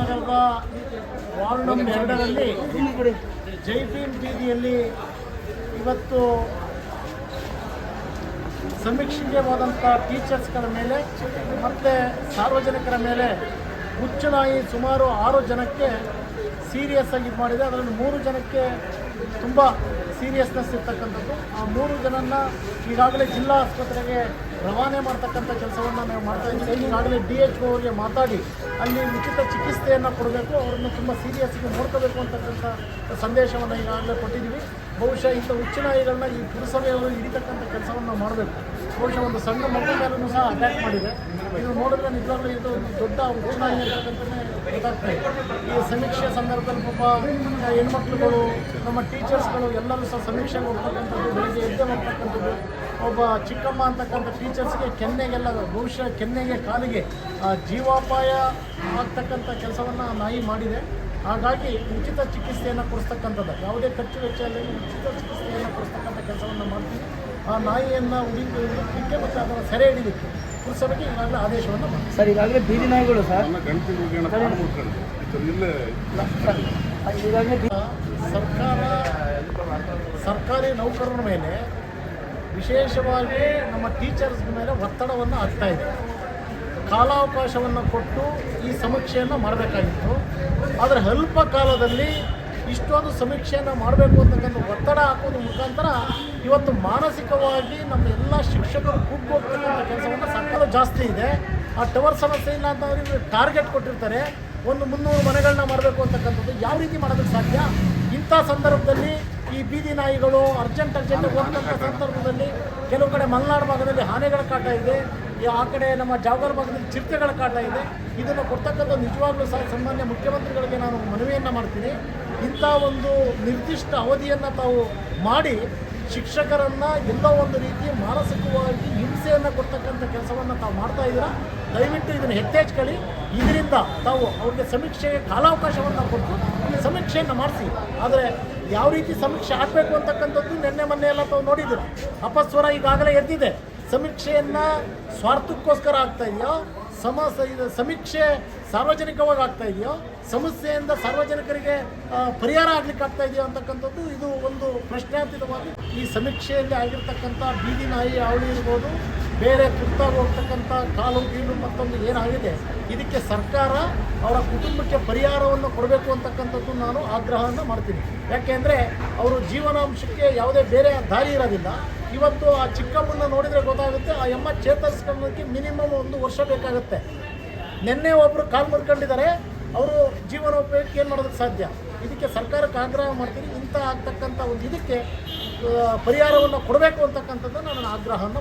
ನಗರದ ward number ಎರಡರಲ್ಲಿ ಜೈ ಭೀಮ್ ಬೀದಿಯಲ್ಲಿ ಇವತ್ತು ಸಮೀಕ್ಷೆಗೆ ಹೋದಂಥ ಟೀಚರ್ಸ್ಗಳ ಮೇಲೆ ಮತ್ತು ಸಾರ್ವಜನಿಕರ ಮೇಲೆ ಹುಚ್ಚುನಾಯಿ ಸುಮಾರು ಆರು ಜನಕ್ಕೆ ಸೀರಿಯಸ್ ಆಗಿ ಇದು ಮಾಡಿದೆ. ಅದರಲ್ಲಿ ಮೂರು ಜನಕ್ಕೆ ತುಂಬ ಸೀರಿಯಸ್ನೆಸ್ ಇರ್ತಕ್ಕಂಥದ್ದು. ಆ ಮೂರು ಜನನ ಈಗಾಗಲೇ ಜಿಲ್ಲಾ ಆಸ್ಪತ್ರೆಗೆ ರವಾನೆ ಮಾಡ್ತಕ್ಕಂಥ ಕೆಲಸವನ್ನು ನಾವು ಮಾಡ್ತಾ ಇದ್ದೀವಿ. ಈಗಾಗಲೇ ಡಿ ಎಚ್ ಅವರಿಗೆ ಮಾತಾಡಿ, ಅಲ್ಲಿ ಉಚಿತ ಚಿಕಿತ್ಸೆಯನ್ನು ಕೊಡಬೇಕು, ಅವರನ್ನು ತುಂಬ ಸೀರಿಯಸ್ಗೆ ನೋಡ್ಕೋಬೇಕು ಅಂತಕ್ಕಂಥ ಸಂದೇಶವನ್ನು ಈಗಾಗಲೇ ಕೊಟ್ಟಿದ್ದೀವಿ. ಬಹುಶಃ ಇಂಥ ಉಚ್ಚನಾಯಿಗಳನ್ನ ಈ ಪುರಸಭೆಯವರು ಹಿಡಿತಕ್ಕಂಥ ಕೆಲಸವನ್ನು ಮಾಡಬೇಕು. ಬಹುಶಃ ಒಂದು ಸಣ್ಣ ಮಗು ಮೇಲೂ ಸಹ ಅಟ್ಯಾಕ್ ಮಾಡಿದೆ. ಇದು ನೋಡಿದ್ರೆ ನಿಜವಾಗ್ಲೂ ಇದು ಒಂದು ದೊಡ್ಡ ಹುಚ್ಚುನಾಯಿ ಅಂತಕ್ಕಂಥದ್ದೇ ಗೊತ್ತಾಗ್ತಾ ಇದೆ. ಈ ಸಮೀಕ್ಷೆ ಸಂದರ್ಭದಲ್ಲಿ ಪಾಪ ಹೆಣ್ಮಕ್ಳುಗಳು, ನಮ್ಮ ಟೀಚರ್ಸ್ಗಳು ಎಲ್ಲರೂ ಸಹ ಸಮೀಕ್ಷೆ ಹೋಗ್ತಕ್ಕಂಥದ್ದು ಬೆಳಿಗ್ಗೆ ಎದ್ದೆ ಹೋಗ್ತಕ್ಕಂಥದ್ದು ಒಬ್ಬ ಚಿಕ್ಕಮ್ಮ ಅಂತಕ್ಕಂಥ ಟೀಚರ್ಸ್ಗೆ ಕೆನ್ನೆಗೆಲ್ಲ ಬಹುಶಃ ಕೆನ್ನೆಗೆ, ಕಾಲಿಗೆ ಜೀವಾಪಾಯ ಆಗ್ತಕ್ಕಂಥ ಕೆಲಸವನ್ನು ನಾಯಿ ಮಾಡಿದೆ. ಹಾಗಾಗಿ ಉಚಿತ ಚಿಕಿತ್ಸೆಯನ್ನು ಕೊಡಿಸ್ತಕ್ಕಂಥದ್ದು. ಯಾವುದೇ ಖರ್ಚು ವೆಚ್ಚ ಇಲ್ಲದೆ ಉಚಿತ ಚಿಕಿತ್ಸೆಯನ್ನು ಕೊಡಿಸ್ತಕ್ಕಂಥ ಕೆಲಸವನ್ನು ಮಾಡ್ತೀವಿ ಆ ನಾಯಿಯನ್ನು ಹುಡುಕಲಿಕ್ಕೆ ಮತ್ತು ಅದನ್ನು ಸೆರೆ ಹಿಡಿಲಿಕ್ಕೆ ಪುರಸಭೆಗೆ ಈಗಾಗಲೇ ಆದೇಶವನ್ನು ಮಾಡಿ ಸರ್ ಈಗಾಗಲೇ ಬೀದಿ ನಾಯಿಗಳು ಸರ್, ಈಗಾಗಲೇ ಸರ್ಕಾರ ಸರ್ಕಾರಿ ನೌಕರರ ಮೇಲೆ ವಿಶೇಷವಾಗಿ ನಮ್ಮ ಟೀಚರ್ಸ್ ಮೇಲೆ ಒತ್ತಡವನ್ನು ಹಾಕ್ತಾ ಇದೆ. ಕಾಲಾವಕಾಶವನ್ನು ಕೊಟ್ಟು ಈ ಸಮೀಕ್ಷೆಯನ್ನು ಮಾಡಬೇಕಾಗಿತ್ತು. ಆದರೆ ಅಲ್ಪ ಕಾಲದಲ್ಲಿ ಇಷ್ಟೊಂದು ಸಮೀಕ್ಷೆಯನ್ನು ಮಾಡಬೇಕು ಅಂತಕ್ಕಂಥ ಒತ್ತಡ ಹಾಕೋದ್ರ ಮುಖಾಂತರ ಇವತ್ತು ಮಾನಸಿಕವಾಗಿ ನಮ್ಮ ಎಲ್ಲ ಶಿಕ್ಷಕರು ಕುಗ್ಗೋಗ್ತಕ್ಕಂಥ ಕೆಲಸವನ್ನು ಸರ್ಕಾರ ಜಾಸ್ತಿ ಇದೆ. ಆ ಟವರ್ ಸಮಸ್ಯೆ ಇಲ್ಲ ಅಂತ ಅವರಿಗೆ ಟಾರ್ಗೆಟ್ ಕೊಟ್ಟಿರ್ತಾರೆ. ಒಂದು ಮುನ್ನೂರು ಮನೆಗಳನ್ನ ಮಾಡಬೇಕು ಅಂತಕ್ಕಂಥದ್ದು ಯಾವ ರೀತಿ ಮಾಡೋದಕ್ಕೆ ಸಾಧ್ಯ? ಇಂಥ ಸಂದರ್ಭದಲ್ಲಿ ಈ ಬೀದಿ ನಾಯಿಗಳು ಅರ್ಜೆಂಟ್ ಅರ್ಜೆಂಟ್ ಹೋಗ್ತಕ್ಕಂಥ ಸಂದರ್ಭದಲ್ಲಿ ಕೆಲವು ಕಡೆ ಮಲೆನಾಡು ಭಾಗದಲ್ಲಿ ಆನೆಗಳ ಕಾಟ ಇದೆ. ಆ ಕಡೆ ನಮ್ಮ ಜಾಗರ ಭಾಗದಲ್ಲಿ ಚಿರತೆಗಳ ಕಾಟ ಇದೆ. ಇದನ್ನು ಕೊಡ್ತಕ್ಕಂಥ ನಿಜವಾಗ್ಲೂ ಸಹ ಸನ್ಮಾನ್ಯ ಮುಖ್ಯಮಂತ್ರಿಗಳಿಗೆ ನಾನು ಮನವಿಯನ್ನು ಮಾಡ್ತೀನಿ. ಇಂಥ ಒಂದು ನಿರ್ದಿಷ್ಟ ಅವಧಿಯನ್ನು ತಾವು ಮಾಡಿ ಶಿಕ್ಷಕರನ್ನು ಎಲ್ಲ ಒಂದು ರೀತಿ ಮಾನಸಿಕವಾಗಿ ಹಿಂಸೆಯನ್ನು ಕೊಡ್ತಕ್ಕಂಥ ಕೆಲಸವನ್ನು ತಾವು ಮಾಡ್ತಾ ಇದ್ದೀರಾ? ದಯವಿಟ್ಟು ಇದನ್ನು ಎತ್ತೇಚ್ಕೊಳ್ಳಿ. ಇದರಿಂದ ತಾವು ಅವ್ರಿಗೆ ಸಮೀಕ್ಷೆಗೆ ಕಾಲಾವಕಾಶವನ್ನು ಕೊಟ್ಟು ಸಮೀಕ್ಷೆಯನ್ನು ಮಾಡಿಸಿ. ಆದರೆ ಯಾವ ರೀತಿ ಸಮೀಕ್ಷೆ ಆಗಬೇಕು ಅಂತಕ್ಕಂಥದ್ದು ನಿನ್ನೆ ಮೊನ್ನೆ ಎಲ್ಲ ತಾವು ನೋಡಿದ್ದೀರ. ಅಪಸ್ವರ ಈಗಾಗಲೇ ಎದ್ದಿದೆ. ಸಮೀಕ್ಷೆಯನ್ನು ಸ್ವಾರ್ಥಕ್ಕೋಸ್ಕರ ಆಗ್ತಾ ಇದೆಯೋ? ಸಮ ಸಮೀಕ್ಷೆ ಸಾರ್ವಜನಿಕವಾಗಿ ಆಗ್ತಾ ಇದೆಯೋ? ಸಮಸ್ಯೆಯಿಂದ ಸಾರ್ವಜನಿಕರಿಗೆ ಪರಿಹಾರ ಆಗ್ಲಿಕ್ಕೆ ಆಗ್ತಾ ಇದೆಯೋ ಅಂತಕ್ಕಂಥದ್ದು ಇದು ಒಂದು ಪ್ರಶ್ನಾತೀತವಾಗಿ ಈ ಸಮೀಕ್ಷೆಯಲ್ಲಿ ಆಗಿರ್ತಕ್ಕಂಥ ಬೀದಿ ನಾಯಿ, ಅವಳಿ ಇರ್ಬೋದು, ಬೇರೆ ತುರ್ತಾಗಿ ಹೋಗ್ತಕ್ಕಂಥ ಕಾಲು ಗೀಲು ಮತ್ತೊಂದು ಏನಾಗಿದೆ? ಇದಕ್ಕೆ ಸರ್ಕಾರ ಅವರ ಕುಟುಂಬಕ್ಕೆ ಪರಿಹಾರವನ್ನು ಕೊಡಬೇಕು ಅಂತಕ್ಕಂಥದ್ದು ನಾನು ಆಗ್ರಹವನ್ನು ಮಾಡ್ತೀನಿ. ಯಾಕೆಂದರೆ ಅವರು ಜೀವನಾಂಶಕ್ಕೆ ಯಾವುದೇ ಬೇರೆ ದಾರಿ ಇರೋದಿಲ್ಲ. ಇವತ್ತು ಆ ಚಿಕ್ಕಮ್ಮನ್ನ ನೋಡಿದರೆ ಗೊತ್ತಾಗುತ್ತೆ, ಆ ಎಮ್ಮ ಚೇತರಿಸ್ಕೊಳ್ಳೋದಕ್ಕೆ ಮಿನಿಮಮ್ ಒಂದು ವರ್ಷ ಬೇಕಾಗುತ್ತೆ ನಿನ್ನೆ ಒಬ್ಬರು ಕಾಲು ಮುರ್ಕೊಂಡಿದ್ದಾರೆ, ಅವರು ಜೀವನೋಪಯೋಗಕ್ಕೆ ಏನು ಮಾಡೋದಕ್ಕೆ ಸಾಧ್ಯ ಇದಕ್ಕೆ ಸರ್ಕಾರಕ್ಕೆ ಆಗ್ರಹ ಮಾಡ್ತೀನಿ, ಇಂಥ ಆಗ್ತಕ್ಕಂಥ ಒಂದು ಇದಕ್ಕೆ ಪರಿಹಾರವನ್ನು ಕೊಡಬೇಕು ಅಂತಕ್ಕಂಥದ್ದು ನಾನು ಆಗ್ರಹವನ್ನು.